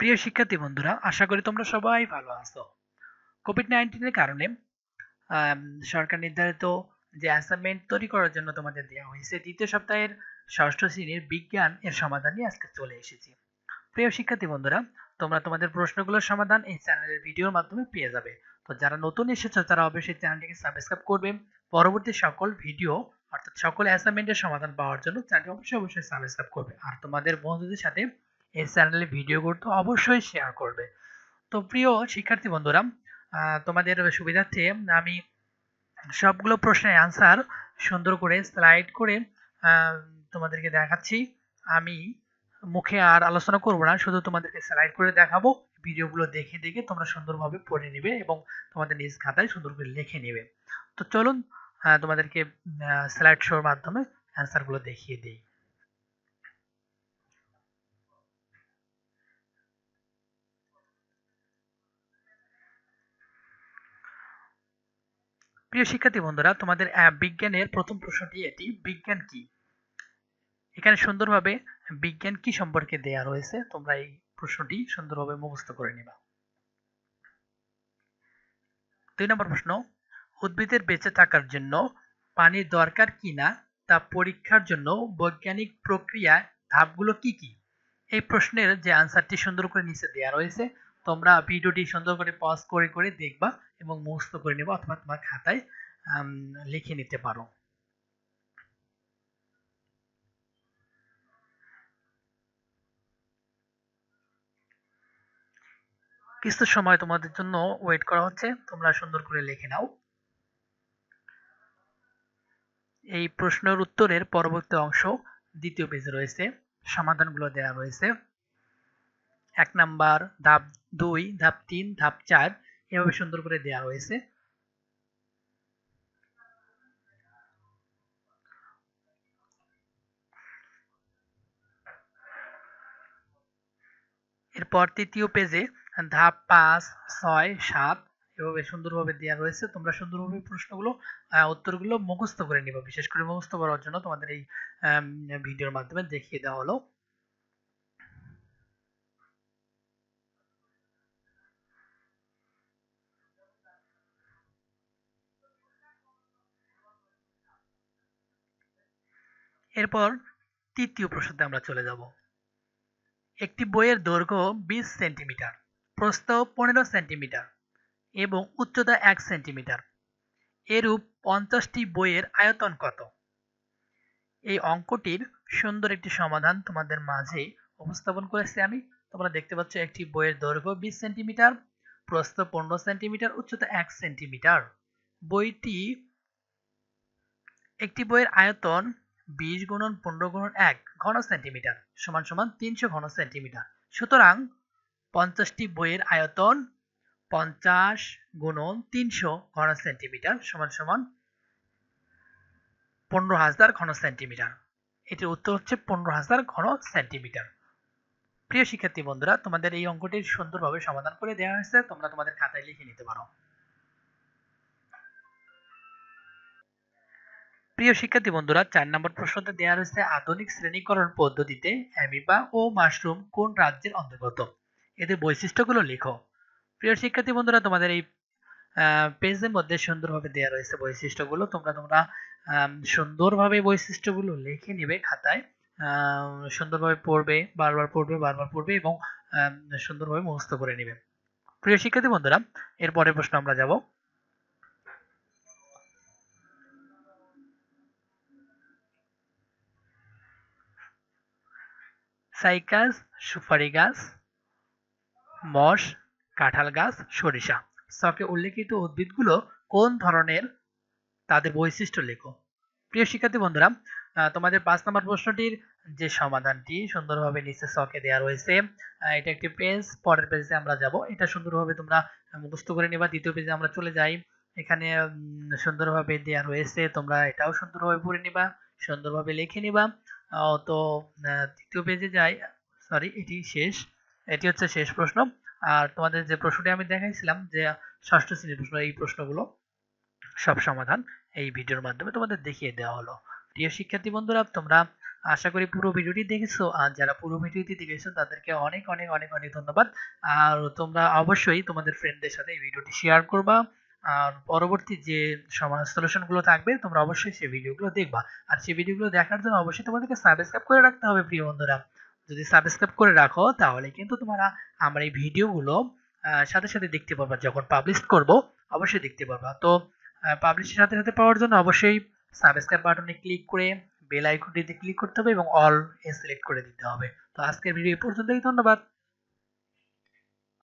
প্রিয় শিক্ষার্থী বন্ধুরা, আশা করি তোমরা সবাই ভালো আছো। কোভিড নাইন্টিনের কারণে সরকার নির্ধারিত যে অ্যাসাইনমেন্ট তৈরি করার জন্য তোমাদের দেওয়া হয়েছে, দ্বিতীয় সপ্তাহের ষষ্ঠ শ্রেণির বিজ্ঞান এর সমাধান নিয়ে আজকে চলে এসেছি। প্রিয় শিক্ষার্থী বন্ধুরা, তোমরা তোমাদের প্রশ্নগুলোর সমাধান এই চ্যানেলের ভিডিওর মাধ্যমে পেয়ে যাবে। তো যারা নতুন এসেছ, তারা অবশ্যই চ্যানেলটিকে সাবস্ক্রাইব করবে। পরবর্তী সকল ভিডিও অর্থাৎ সকল অ্যাসাইনমেন্টের সমাধান পাওয়ার জন্য চ্যানেলটি অবশ্যই অবশ্যই সাবস্ক্রাইব করবে। আর তোমাদের বন্ধুদের সাথে এই চ্যানেলে ভিডিওগুলো তো অবশ্যই শেয়ার করবে। তো প্রিয় শিক্ষার্থী বন্ধুরা তোমাদের সুবিধার্থে আমি সবগুলো প্রশ্নের অ্যান্সার সুন্দর করে স্লাইড করে তোমাদেরকে দেখাচ্ছি। আমি মুখে আর আলোচনা করব না, শুধু তোমাদেরকে স্লাইড করে দেখাবো। ভিডিওগুলো দেখে দেখে তোমরা সুন্দরভাবে পড়ে নেবে এবং তোমাদের নিজ খাতায় সুন্দর করে লিখে নেবে। তো চলুন তোমাদেরকে স্লাইড শোর মাধ্যমে অ্যান্সারগুলো দেখিয়ে দিই। প্রিয় শিক্ষার্থী বন্ধুরা, তোমাদের বিজ্ঞানের প্রথম প্রশ্নটি এটি, বিজ্ঞান কি? এখানে সুন্দরভাবে বিজ্ঞান কি সম্পর্কে দেয়া রয়েছে, তোমরা এই প্রশ্নটি সুন্দরভাবে মুখস্থ করে নিবা। দুই নম্বর প্রশ্ন, উদ্ভিদের বেঁচে থাকার জন্য পানির দরকার কিনা তা পরীক্ষার জন্য বৈজ্ঞানিক প্রক্রিয়ায় ধাপগুলো কি কি? এই প্রশ্নের যে আনসারটি সুন্দর করে নিচে দেওয়া রয়েছে তোমরা ভিডিওটি সুন্দর করে পজ করে করে দেখবা এবং মুখস্থ করে নেবা অথবা তোমার খাতায় লিখে নিতে পারো। কিছু সময় তোমাদের জন্য ওয়েট করা হচ্ছে। তোমরা সুন্দর করে লিখে নাও। এই প্রশ্নের উত্তরের পরবর্তী অংশ দ্বিতীয় পেজে রয়েছে। সমাধানগুলো দেওয়া রয়েছে। এক নাম্বার, ধাপ দুই, ধাপ তিন, ধাপ চার, এভাবে সুন্দর করে দেওয়া হয়েছে। এরপর তৃতীয় পেজে ধাপ পাঁচ, ছয়, সাত, এভাবে সুন্দরভাবে দেওয়া রয়েছে। তোমরা সুন্দরভাবে প্রশ্নগুলো উত্তরগুলো মুখস্থ করে নিবা। বিশেষ করে মুখস্থ করার জন্য তোমাদের এই ভিডিওর মাধ্যমে দেখিয়ে দেওয়া হলো। এরপর তৃতীয় প্রশ্নতে আমরা চলে যাব। একটি বইয়ের দৈর্ঘ্য বিশ সেন্টিমিটার প্রস্থ পনেরো সেন্টিমিটার এবং উচ্চতা এক সেন্টিমিটার। এরূপ পঞ্চাশটি বইয়ের আয়তন কত? এই অঙ্কটির সুন্দর একটি সমাধান তোমাদের মাঝে উপস্থাপন করেছি আমি। তোমরা দেখতে পাচ্ছ একটি বইয়ের দৈর্ঘ্য বিশ সেন্টিমিটার, প্রস্থ পনেরো সেন্টিমিটার, উচ্চতা এক সেন্টিমিটার। বইটি একটি বইয়ের আয়তন বিশ গুণন পনেরো গুণন এক ঘন সেন্টিমিটার সমান সমান তিনশো ঘন সেন্টিমিটার। সুতরাং পঞ্চাশটি বইয়ের আয়তন পঞ্চাশ গুণন তিনশো ঘন সেন্টিমিটার সমান সমান পনেরো হাজার ঘন সেন্টিমিটার। এটির উত্তর হচ্ছে পনেরো হাজার ঘন সেন্টিমিটার। প্রিয় শিক্ষার্থী বন্ধুরা, তোমাদের এই অঙ্কটির সুন্দরভাবে সমাধান করে দেওয়া হয়েছে, তোমরা তোমাদের খাতায় লিখে নিতে পারো। প্রিয় শিক্ষার্থী বন্ধুরা, চার নম্বর প্রশ্নতে দেওয়া রয়েছে আধুনিক শ্রেণীকরণ পদ্ধতিতে অ্যামিবা ও মাশরুম কোন রাজ্যের অন্তর্গত? এদের বৈশিষ্ট্যগুলো লেখো। প্রিয় শিক্ষার্থী বন্ধুরা, তোমাদের এই পেজের মধ্যে সুন্দরভাবে দেওয়া রয়েছে বৈশিষ্ট্যগুলো। তোমরা তোমরা সুন্দরভাবে বৈশিষ্ট্যগুলো লিখে নিবে খাতায়। সুন্দরভাবে পড়বে, বারবার পড়বে বারবার পড়বে এবং সুন্দরভাবে মুখস্থ করে নিবে। প্রিয় শিক্ষার্থী বন্ধুরা, এর পরের প্রশ্ন আমরা যাব। সাইকাস সুপারি গাছ মশ, কাঁঠাল গাছ, সরিষা। ছকে উল্লেখিত উদ্ভিদগুলো কোন ধরনের? তাদের বৈশিষ্ট্য লেখো। প্রিয় শিক্ষার্থী বন্ধুরা তোমাদের পাঁচ নম্বর প্রশ্নটির যে সমাধানটি সুন্দরভাবে নিচে সকে দেওয়া রয়েছে এটা একটি পেজ, পরের পেজে আমরা যাব। এটা সুন্দরভাবে তোমরা মুখস্থ করে নিবা। দ্বিতীয় পেজে আমরা চলে যাই। এখানে সুন্দরভাবে দেওয়া রয়েছে, তোমরা এটাও সুন্দরভাবে পড়ে নিবা, সুন্দরভাবে লিখে নিবা। তো তৃতীয় পেজে যাই। সরি এটি শেষ। এটি হচ্ছে শেষ প্রশ্ন। আর তোমাদের যে প্রশ্নটি আমি দেখাইছিলাম যে ষষ্ঠ শ্রেণির প্রশ্ন, এই প্রশ্নগুলো সব সমাধান এই ভিডিওর মাধ্যমে তোমাদের দেখিয়ে দেওয়া হলো। প্রিয় শিক্ষার্থী বন্ধুরা, তোমরা আশা করি পুরো ভিডিওটি দেখেছ। আর যারা পুরো ভিডিওটি দেখেছ, তাদেরকে অনেক অনেক অনেক অনেক ধন্যবাদ। আর তোমরা অবশ্যই তোমাদের ফ্রেন্ডদের সাথে এই ভিডিওটি শেয়ার করবা। আর পরবর্তী যে সমাজ সলিউশনগুলো থাকবে, তোমরা অবশ্যই সেই ভিডিওগুলো দেখবা। আর সেই ভিডিওগুলো দেখার জন্য অবশ্যই তোমাদেরকে সাবস্ক্রাইব করে রাখতে হবে, প্রিয় বন্ধুরা। যদি সাবস্ক্রাইব করে রাখো, তাহলে কিন্তু তোমরা আমার এই ভিডিওগুলো সাথে সাথে দেখতে পারবা। যখন পাবলিশ করব, অবশ্যই দেখতে পারবা। তো পাবলিশের সাথে সাথে পাওয়ার জন্য অবশ্যই সাবস্ক্রাইব বাটনে ক্লিক করে বেল আইকনটিতে ক্লিক করতে হবে এবং অল এ সিলেক্ট করে দিতে হবে। তো আজকের ভিডিও এই পর্যন্তই, ধন্যবাদ।